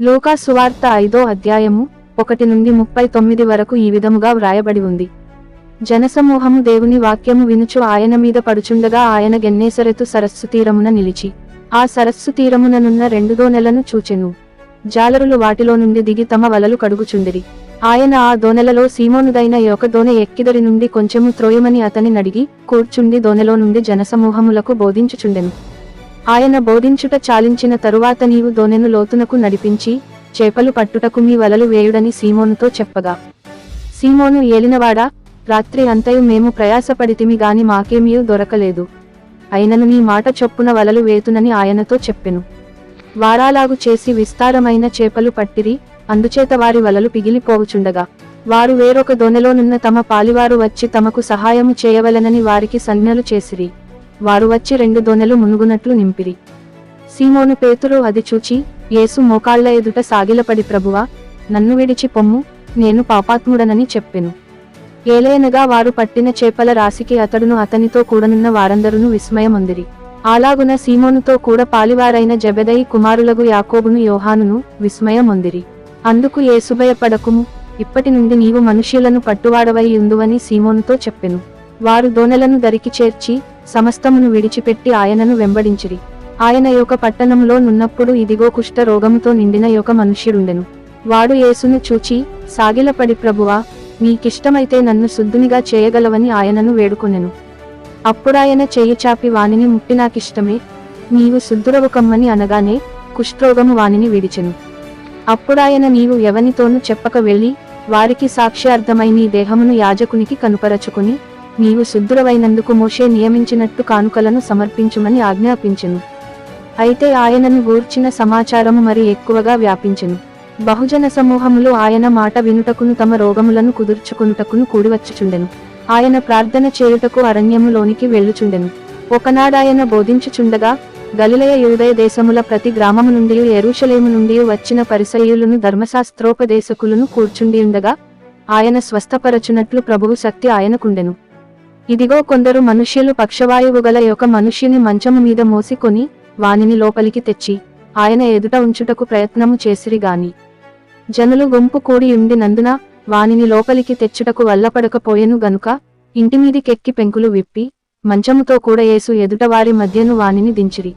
లూకా సువార్త ఐదో అధ్యాయము ఒకటి నుండి ముప్పై తొమ్మిది వరకు ఈ విధముగా వ్రాయబడి ఉంది. జనసమూహము దేవుని వాక్యము వినుచు ఆయన మీద పడుచుండగా ఆయన గెన్నేసరెతు సరస్సు తీరమున నిలిచి ఆ సరస్సు తీరముననున్న రెండు దోనెలను చూచెను. జాలరులు వాటిలో నుండి దిగి తమ వలలు కడుగుచుండిరి. ఆయన ఆ దోనెలలో సీమోనుదైన యొక్క దోనె ఎక్కిదరి నుండి కొంచెము త్రోయమని అతని నడిగి కూర్చుండి దోనెలో నుండి జనసమూహములకు బోధించుచుండెను. ఆయన బోధించుట చాలించిన తరువాత నీవు దోనెను లోతునకు నడిపించి చేపలు పట్టుటకు మీ వలలు వేయుడని సీమోనుతో చెప్పగా. సీమోను ఏలినవాడా? రాత్రి అంతయు మేము ప్రయాసపడితిమి గాని మాకేమీ దొరకలేదు. అయినను నీ మాట చొప్పున వలలు వేతునని ఆయనతో చెప్పెను. వారాలాగు చేసి విస్తారమైన చేపలు పట్టిరి అందుచేత వారి వలలు పిగిలిపోవుచుండగా. వారు వేరొక దొనెలోనున్న తమ పాలివారు వచ్చి తమకు సహాయము చేయవలనని వారికి సంజ్ఞలు చేసిరి. వారు వచ్చి రెండు దోనెలు మునుగునట్లు నింపిరి. సీమోను పేతురు అది చూచి యేసు మోకాళ్ళ ఎదుట సాగిలపడి ప్రభువా నన్ను విడిచి పొమ్ము నేను పాపాత్ముడనని చెప్పెను. ఏలేనగా వారు పట్టిన చేపల రాశికి అతడును అతనితో కూడనున్న వారందరును విస్మయమొందిరి. అలాగున సీమోనుతో కూడా పాలివారైన జబెదయి కుమారులగు యాకోబును యోహానును విస్మయమొందిరి. అందుకు ఏసుభయపడకుము ఇప్పటి నుండి నీవు మనుష్యులను పట్టువాడవై ఉందువని సీమోనుతో చెప్పెను. వారు దోనెలను దరికి చేర్చి సమస్తమును విడిచిపెట్టి ఆయనను వెంబడించిరి. ఆయన యొక్క పట్టణంలో నున్నప్పుడు ఇదిగో కుష్ఠ రోగముతో నిండిన యొక్క మనుష్యుడుండెను. వాడు యేసును చూచి సాగిలపడి ప్రభువా నీకిష్టమైతే నన్ను శుద్ధునిగా చేయగలవని ఆయనను వేడుకొనెను. అప్పుడాయన చెయ్యి చాపి వానిని ముట్టి నాకిష్టమే నీవు శుద్ధురవు కమ్మని అనగానే కుష్ఠరోగము వానిని విడిచెను. అప్పుడాయన నీవు ఎవనితోనూ చెప్పక వెళ్ళి వారికి సాక్ష్యార్థమై నీ దేహమును యాజకునికి కనుపరచుకుని నీవు శుద్ధురవైనందుకు మోషే నియమించినట్టు కానుకలను సమర్పించుమని ఆజ్ఞాపించెను. అయితే ఆయనను గూర్చిన సమాచారము మరి ఎక్కువగా వ్యాపించెను. బహుజన సమూహములు ఆయన మాట వినుటకును తమ రోగములను కుదుర్చుకునుటకును కూడివచ్చుచుండెను. ఆయన ప్రార్థన చేయుటకు అరణ్యములోనికి వెళ్ళుచుండెను. ఒకనాడాయన బోధించుచుండగా గలిలయ యూదయ దేశముల ప్రతి గ్రామము నుండి ఎరుషలేము నుండి వచ్చిన పరిసయులను ధర్మశాస్త్రోపదేశకులను కూర్చుండియుండగా ఆయన స్వస్థపరచునట్లు ప్రభువు శక్తి ఆయనకుండెను. ఇదిగో కొందరు మనుష్యులు పక్షవాయువు గల యొక్క మనుష్యుని మంచము మీద మోసికొని వానిని లోపలికి తెచ్చి ఆయన ఎదుట ఉంచుటకు ప్రయత్నము చేసిరి గాని. జనులు గుంపు కూడి ఉండినందున వానిని లోపలికి తెచ్చుటకు వల్లపడకపోయెను గనుక ఇంటిమీదికెక్కి పెంకులు విప్పి మంచముతో కూడా యేసు ఎదుట వారి మధ్యను వానిని దించిరి.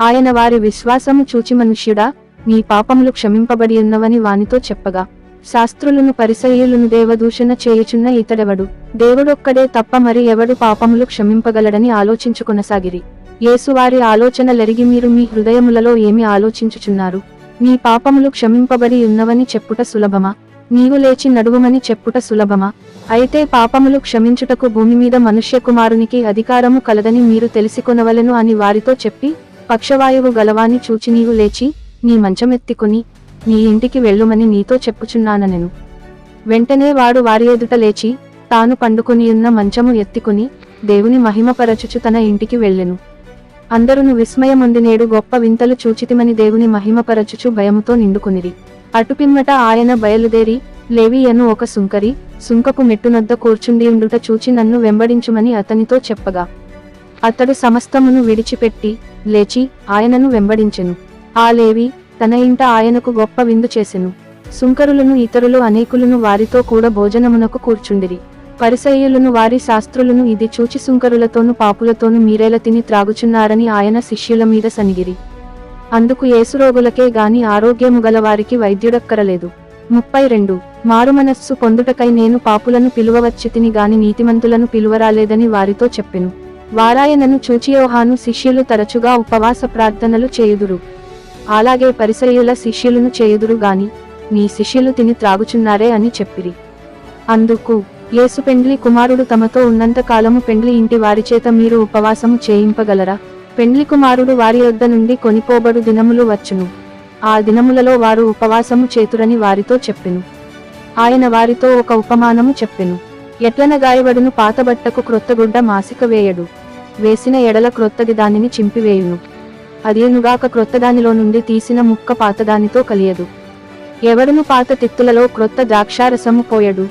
ఆయన వారి విశ్వాసము చూచి మనుష్యుడా నీ పాపములు క్షమింపబడి ఉన్నవని వానితో చెప్పగా శాస్త్రులను పరిసయ్యులను దేవదూషణ చేయుచున్న ఇతడెవడు? దేవుడొక్కడే తప్ప మరి ఎవడు పాపములు క్షమింపగలడని ఆలోచించుకొనసాగిరి. యేసువారి ఆలోచనలెరిగి మీరు మీ హృదయములలో ఏమి ఆలోచించుచున్నారు? నీ పాపములు క్షమింపబడి ఉన్నవని చెప్పుట సులభమా? నీవు లేచి నడువుమని చెప్పుట సులభమా? అయితే పాపములు క్షమించుటకు భూమి మీద మనుష్య కుమారునికి అధికారము కలదని మీరు తెలిసికొనవలెను అని వారితో చెప్పి పక్షవాయువు గలవాని చూచి నీవు లేచి నీ మంచమెత్తికొని నీ ఇంటికి వెళ్ళుమని నీతో చెప్పుచున్నానెను వెంటనే వాడు వారి ఎదుట లేచి తాను పండుకొని ఉన్న మంచము ఎత్తికొని దేవుని మహిమపరచుచు తన ఇంటికి వెళ్ళెను. అందరును విస్మయముంది నేడు గొప్ప వింతలు చూచితిమని దేవుని మహిమపరచుచు భయముతో నిండుకునిరి. అటుపిమ్మట ఆయన బయలుదేరి లేవియను ఒక సుంకరి సుంకపు మెట్టునొద్ద కూర్చుండి ఉండుట చూచి నన్ను వెంబడించుమని అతనితో చెప్పగా. అతడు సమస్తమును విడిచిపెట్టి లేచి ఆయనను వెంబడించెను. ఆ లేవి తన ఇంట ఆయనకు గొప్ప విందు చేసెను. సుంకరులను ఇతరులు అనేకులను వారితో కూడా భోజనమునకు కూర్చుండిరి. పరిసయ్యులను వారి శాస్త్రులను ఇది చూచి సుంకరులతోను పాపులతోను మీరేల తిని త్రాగుచున్నారని ఆయన శిష్యుల మీద సనిగిరి. అందుకు ఏసురోగులకే గాని ఆరోగ్యము గల వారికి వైద్యుడక్కరలేదు. ముప్పై రెండు. మారుమనస్సు పొందుటకై నేను పాపులను పిలువవచ్చితిని గాని నీతిమంతులను పిలువరాలేదని వారితో చెప్పెను. వారాయనను చూచి యోహాను శిష్యులు తరచుగా ఉపవాస ప్రార్థనలు చేయుదురు. అలాగే పరిసయుల శిష్యులను చేయుదురు గాని నీ శిష్యులు తిని త్రాగుచున్నారే అని చెప్పిరి. అందుకు యేసు పెండ్లి కుమారుడు తమతో ఉన్నంతకాలము పెండ్లి ఇంటి వారిచేత మీరు ఉపవాసము చేయింపగలరా? పెండ్లి కుమారుడు వారి యొద్ద నుండి కొనిపోబడు దినములు వచ్చును. ఆ దినములలో వారు ఉపవాసము చేతురని వారితో చెప్పెను. ఆయన వారితో ఒక ఉపమానము చెప్పెను. ఎట్లన గాయబడును పాతబట్టకు క్రొత్తగుడ్డ మాసిక వేయడు. వేసిన ఎడల క్రొత్తది దానిని చింపివేయును. అదేనుగాక క్రొత్తదానిలో నుండి తీసిన ముక్క పాతదానితో కలియదు. ఎవడును పాత తిత్తులలో క్రొత్త ద్రాక్షారసము పోయడు.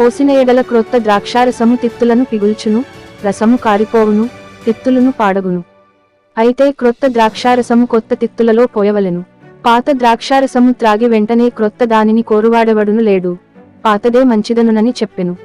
పోసిన ఎడల క్రొత్త ద్రాక్షారసము తిత్తులను పిగుల్చును రసము కారిపోవును తిత్తులను పాడగును. అయితే క్రొత్త ద్రాక్షారసము కొత్త తిత్తులలో పోయవలెను. పాత ద్రాక్షారసము త్రాగి వెంటనే క్రొత్త దానిని కోరువాడెవడును లేడు. పాతదే మంచిదనునని చెప్పెను.